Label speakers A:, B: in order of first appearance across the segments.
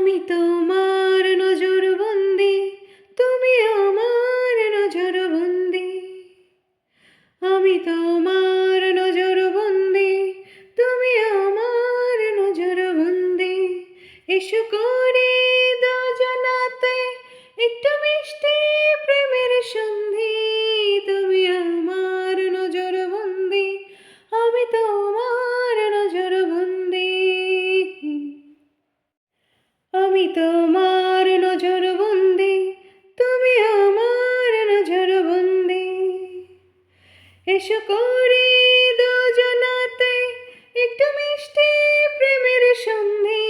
A: আমি তোমার নজর বন্দি তুমি আমার নজর বন্দি আমি তোমার নজর বন্দি তুমি আমার নজর বন্দি এসো করে দুজনাতে, একটু মিষ্টি প্রেমের সন্ধি দুজনাতে, একটু মিষ্টি প্রেমের সন্ধি।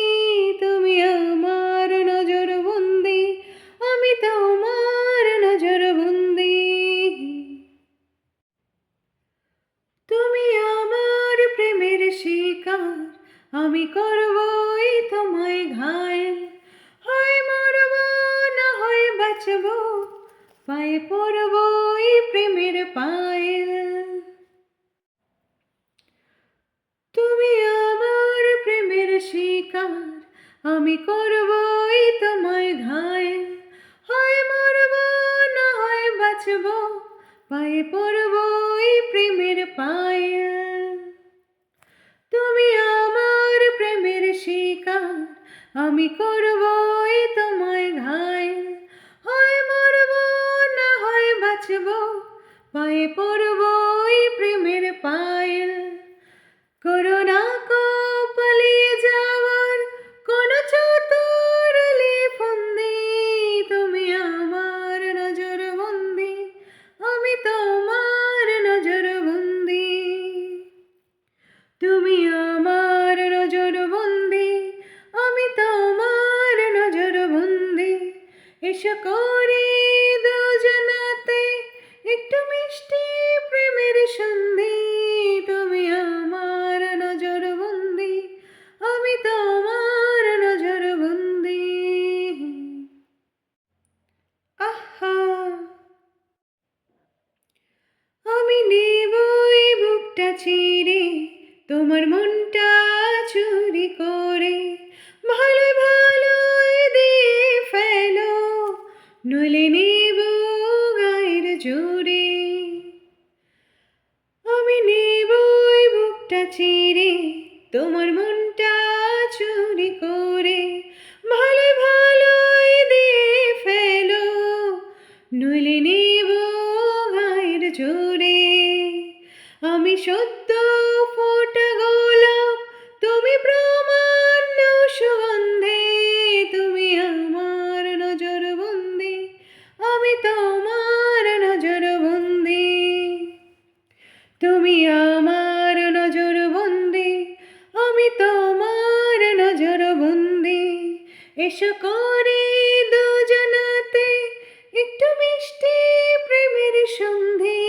A: তুমি আমার নজর বন্দি আমি তোমার নজর বন্দি তুমি আমার প্রেমের শিকার, আমি করবই তোমায় ঘায়েল। হয় মরব না হয় বাঁচব, পায়ে পড়ব তুমি আমার প্রেমের শিকার। আমি করবই তোমায় ঘায়ে। হয় মরব না হয় বাঁচব, পায়ে পড়ব এই প্রেমের পায়ে। তুমি আমার প্রেমের শিকার। আমি করবই তোমার মনটা চুরি করে ভালো ভালো দিয়ে ফেলো, নইলে নেব গায়ের জোরে। আমি নেবই বুকটা চিরে তোমার মনটা এসো করে দুজনাতে একটু মিষ্টি প্রেমের সন্ধি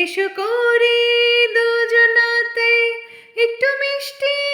A: এসো করে দুজনাতে একটু মিষ্টি